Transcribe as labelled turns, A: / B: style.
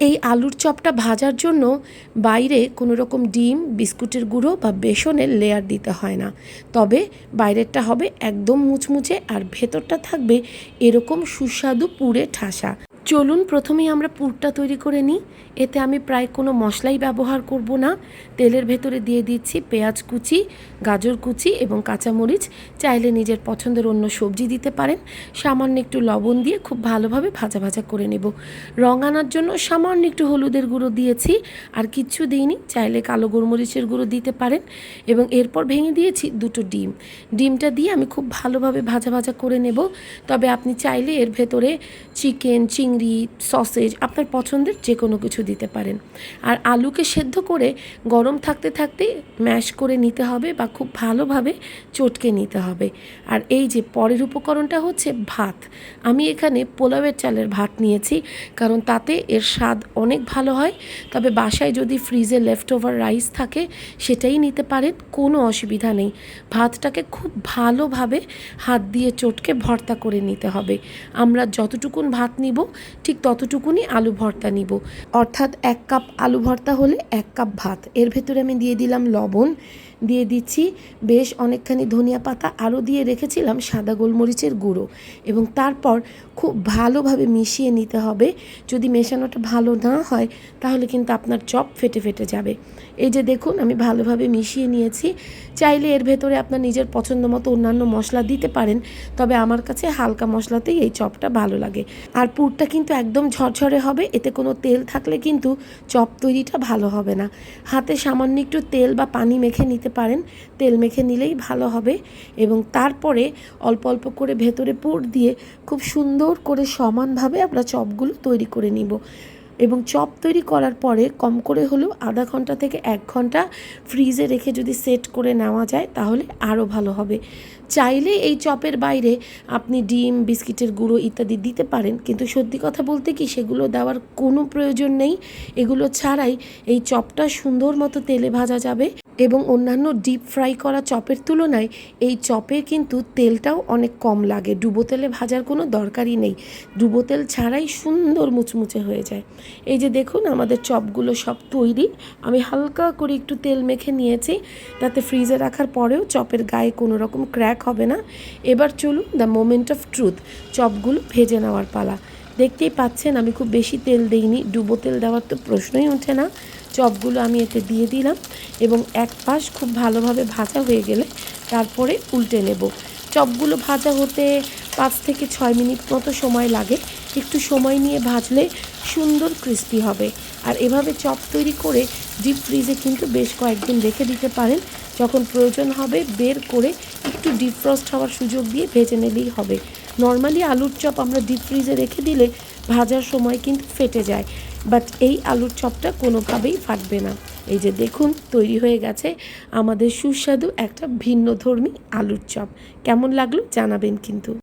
A: এই আলুর চপটা ভাজার জন্য বাইরে কোনো রকম ডিম, বিস্কুটের গুঁড়ো বা বেসনের লেয়ার দিতে হয় না। তবে বাইরেরটা হবে একদম মুচমুচে আর ভেতরটা থাকবে এরকম সুস্বাদু পুড়ে ঠাসা। চলুন প্রথমেই আমরা পুরটা তৈরি করে নিই। এতে আমি প্রায় কোনো মশলাই ব্যবহার করব না। তেলের ভেতরে দিয়ে দিচ্ছি পেঁয়াজ কুচি, গাজর কুচি এবং কাঁচামরিচ। চাইলে নিজের পছন্দের অন্য সবজি দিতে পারেন। সামান্য একটু লবণ দিয়ে খুব ভালোভাবে ভাজা ভাজা করে নেব। রং আনার জন্য সামান্য একটু হলুদের গুঁড়ো দিয়েছি। আর কিচ্ছু দিইনি, চাইলে কালো গোলমরিচের গুঁড়ো দিতে পারেন। এবং এরপর ভেঙে দিয়েছি দুটো ডিম। ডিমটা দিয়ে আমি খুব ভালোভাবে ভাজা ভাজা করে নেব। তবে আপনি চাইলে এর ভেতরে চিকেন, চিংড়ি সসেজ আপনার পছন্দের যে কোনো কিছু দিতে পারেন। আর আলুকে সেদ্ধ করে গরম থাকতে থাকতে ম্যাশ করে নিতে হবে বা খুব ভালোভাবে চটকে নিতে হবে। আর এই যে পরের উপকরণটা হচ্ছে ভাত। আমি এখানে পোলাওয়ের চালের ভাত নিয়েছি, কারণ তাতে এর স্বাদ অনেক ভালো হয়। তবে বাসায় যদি ফ্রিজে লেফট ওভার রাইস থাকে, সেটাই নিতে পারেন, কোনো অসুবিধা নেই। ভাতটাকে খুব ভালোভাবে হাত দিয়ে চটকে ভর্তা করে নিতে হবে। আমরা যতটুকুন ভাত নিব ঠিক ততটুকুনি আলু ভর্তা নিব। অর্থাৎ এক কাপ আলু ভর্তা হলে এক কাপ ভাত। এর ভেতরে আমি দিয়ে দিলাম লবণ। দিয়ে দিচ্ছি বেশ অনেকখানি ধনিয়া পাতা। আরও দিয়ে রেখেছিলাম সাদা গোলমরিচের গুঁড়ো। এবং তারপর খুব ভালোভাবে মিশিয়ে নিতে হবে। যদি মেশানোটা ভালো না হয়, তাহলে কিন্তু আপনার চপ ফেটে ফেটে যাবে। এই যে দেখুন, আমি ভালোভাবে মিশিয়ে নিয়েছি। চাইলে এর ভেতরে আপনার নিজের পছন্দ মতো অন্যান্য মশলা দিতে পারেন। তবে আমার কাছে হালকা মশলাতেই এই চপটা ভালো লাগে। আর পুরটা কিন্তু একদম ঝরঝরে হবে, এতে কোনো তেল থাকলে কিন্তু চপ তৈরিটা ভালো হবে না। হাতে সামান্য একটু তেল বা পানি মেখে নিতে পারেন, তেল মেখে নিলেই ভালো হবে এবং তারপরে অল্প অল্প করে ভেতরে পুর দিয়ে খুব সুন্দর করে সমানভাবে আমরা চপগুলো তৈরি করে নিব। এবং চপ তৈরি করার পরে কম করে হলেও আধা ঘণ্টা থেকে এক ঘণ্টা ফ্রিজে রেখে যদি সেট করে নেওয়া যায়, তাহলে আরও ভালো হবে। চাইলে এই চপের বাইরে আপনি ডিম, বিস্কিটের গুঁড়ো ইত্যাদি দিতে পারেন, কিন্তু সত্যি কথা বলতে কি সেগুলো দেওয়ার কোনো প্রয়োজন নেই। এগুলো ছাড়াই এই চপটা সুন্দর মতো তেলে ভাজা যাবে। এবং অন্যান্য ডিপ ফ্রাই করা চপের তুলনায় এই চপে কিন্তু তেলটাও অনেক কম লাগে। ডুবো তেলে ভাজার কোনো দরকারই নেই। ডুবো তেল ছাড়াই সুন্দর মুচমুচে হয়ে যায়। এই যে দেখুন, আমাদের চপগুলো সব তৈরি। আমি হালকা করে একটু তেল মেখে নিয়েছি। তাতে ফ্রিজে রাখার পরেও চপের গায়ে কোনো রকম ক্র্যাক হবে না। এবার চলুন দ্য মোমেন্ট অফ ট্রুথ চপগুলো ভেজে নেওয়ার পালা। দেখতেই পাচ্ছেন, আমি খুব বেশি তেল দিইনি, ডুবো তেল দেওয়ার তো প্রশ্নই ওঠে না। চপগুলো আমি এতে দিয়ে দিলাম এবং এক পাশ খুব ভালোভাবে ভাজা হয়ে গেলে তারপরে উল্টে নেব। চপগুলো ভাজা হতে পাঁচ থেকে ছয় মিনিট মতো সময় লাগে। একটু সময় নিয়ে ভাজলে সুন্দর ক্রিস্পি হবে। আর এভাবে চপ তৈরি করে ডিপ ফ্রিজে কিন্তু বেশ কয়েকদিন রেখে দিতে পারেন। যখন প্রয়োজন হবে বের করে একটু ডিপ ফ্রস্ট হওয়ার সুযোগ দিয়ে ভেজে নিলেই হবে। নর্মালি আলুর চপ আমরা ডিপ ফ্রিজে রেখে দিলে ভাজার সময় কিন্তু ফেটে যায়। বাট এই আলুর চপটা কোনোভাবেই ফাটবে না। এই যে দেখুন, তৈরি হয়ে গেছে আমাদের সুস্বাদু একটা ভিন্ন ধর্মী আলুর চপ। কেমন লাগল জানাবেন কিন্তু।